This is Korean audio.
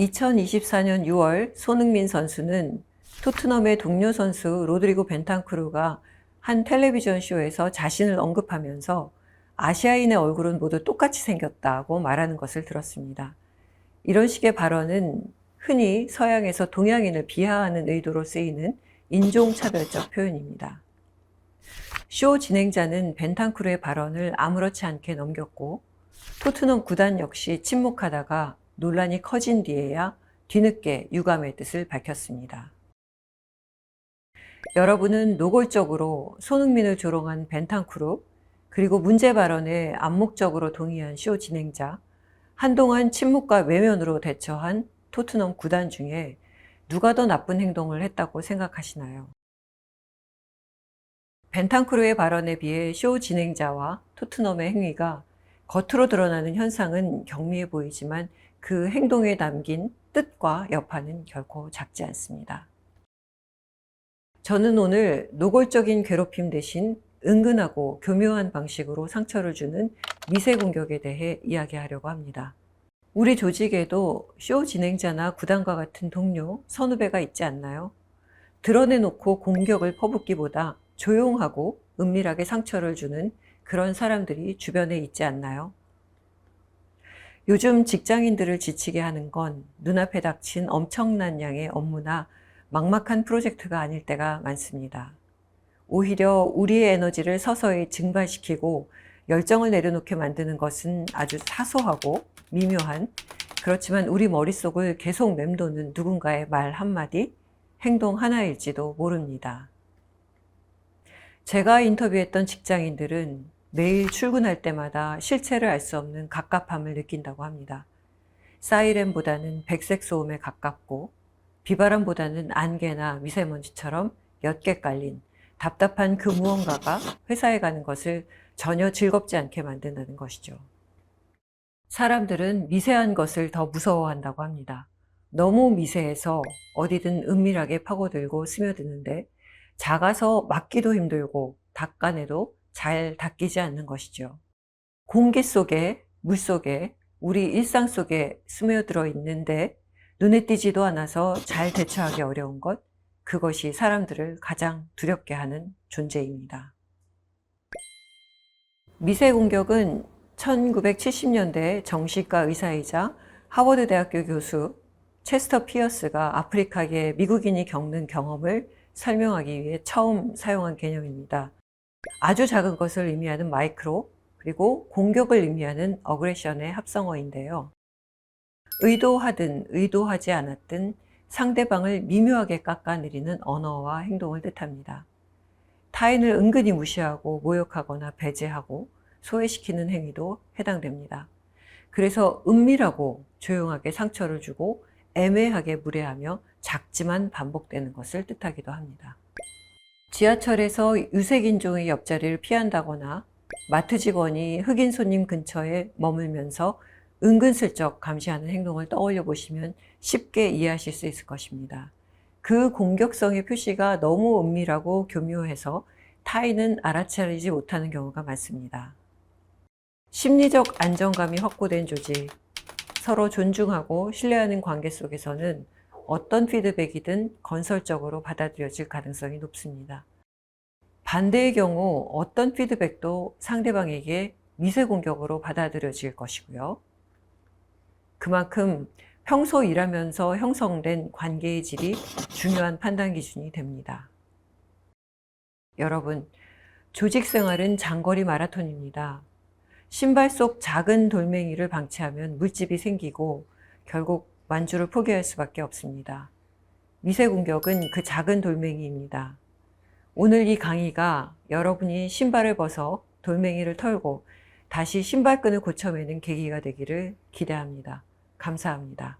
2024년 6월 손흥민 선수는 토트넘의 동료 선수 로드리고 벤탄크루가 한 텔레비전 쇼에서 자신을 언급하면서 아시아인의 얼굴은 모두 똑같이 생겼다고 말하는 것을 들었습니다. 이런 식의 발언은 흔히 서양에서 동양인을 비하하는 의도로 쓰이는 인종차별적 표현입니다. 쇼 진행자는 벤탄쿠르의 발언을 아무렇지 않게 넘겼고 토트넘 구단 역시 침묵하다가 논란이 커진 뒤에야 뒤늦게 유감의 뜻을 밝혔습니다. 여러분은 노골적으로 손흥민을 조롱한 벤탄쿠르 그리고 문제 발언에 암묵적으로 동의한 쇼 진행자 한동안 침묵과 외면으로 대처한 토트넘 구단 중에 누가 더 나쁜 행동을 했다고 생각하시나요? 벤탄쿠르의 발언에 비해 쇼 진행자와 토트넘의 행위가 겉으로 드러나는 현상은 경미해 보이지만 그 행동에 담긴 뜻과 여파는 결코 작지 않습니다. 저는 오늘 노골적인 괴롭힘 대신 은근하고 교묘한 방식으로 상처를 주는 미세 공격에 대해 이야기하려고 합니다. 우리 조직에도 쇼 진행자나 구단과 같은 동료, 선후배가 있지 않나요? 드러내놓고 공격을 퍼붓기보다 조용하고 은밀하게 상처를 주는 그런 사람들이 주변에 있지 않나요? 요즘 직장인들을 지치게 하는 건 눈앞에 닥친 엄청난 양의 업무나 막막한 프로젝트가 아닐 때가 많습니다. 오히려 우리의 에너지를 서서히 증발시키고 열정을 내려놓게 만드는 것은 아주 사소하고 미묘한 그렇지만 우리 머릿속을 계속 맴도는 누군가의 말 한마디, 행동 하나일지도 모릅니다. 제가 인터뷰했던 직장인들은 매일 출근할 때마다 실체를 알 수 없는 갑갑함을 느낀다고 합니다. 사이렌보다는 백색 소음에 가깝고 비바람보다는 안개나 미세먼지처럼 옅게 깔린 답답한 그 무언가가 회사에 가는 것을 전혀 즐겁지 않게 만든다는 것이죠. 사람들은 미세한 것을 더 무서워한다고 합니다. 너무 미세해서 어디든 은밀하게 파고들고 스며드는데 작아서 막기도 힘들고 닦아내도 잘 닦이지 않는 것이죠. 공기 속에, 물 속에, 우리 일상 속에 스며들어 있는데 눈에 띄지도 않아서 잘 대처하기 어려운 것, 그것이 사람들을 가장 두렵게 하는 존재입니다. 미세 공격은 1970년대 정신과 의사이자 하버드 대학교 교수 체스터 피어스가 아프리카계 미국인이 겪는 경험을 설명하기 위해 처음 사용한 개념입니다. 아주 작은 것을 의미하는 마이크로, 그리고 공격을 의미하는 어그레션의 합성어인데요. 의도하든 의도하지 않았든 상대방을 미묘하게 깎아내리는 언어와 행동을 뜻합니다. 타인을 은근히 무시하고 모욕하거나 배제하고 소외시키는 행위도 해당됩니다. 그래서 은밀하고 조용하게 상처를 주고 애매하게 무례하며 작지만 반복되는 것을 뜻하기도 합니다. 지하철에서 유색인종의 옆자리를 피한다거나 마트 직원이 흑인 손님 근처에 머물면서 은근슬쩍 감시하는 행동을 떠올려 보시면 쉽게 이해하실 수 있을 것입니다. 그 공격성의 표시가 너무 은밀하고 교묘해서 타인은 알아차리지 못하는 경우가 많습니다. 심리적 안정감이 확보된 조직, 서로 존중하고 신뢰하는 관계 속에서는 어떤 피드백이든 건설적으로 받아들여질 가능성이 높습니다. 반대의 경우 어떤 피드백도 상대방에게 미세 공격으로 받아들여질 것이고요. 그만큼 평소 일하면서 형성된 관계의 질이 중요한 판단 기준이 됩니다. 여러분, 조직 생활은 장거리 마라톤입니다. 신발 속 작은 돌멩이를 방치하면 물집이 생기고 결국 완주를 포기할 수밖에 없습니다. 미세 공격은 그 작은 돌멩이입니다. 오늘 이 강의가 여러분이 신발을 벗어 돌멩이를 털고 다시 신발끈을 고쳐매는 계기가 되기를 기대합니다. 감사합니다.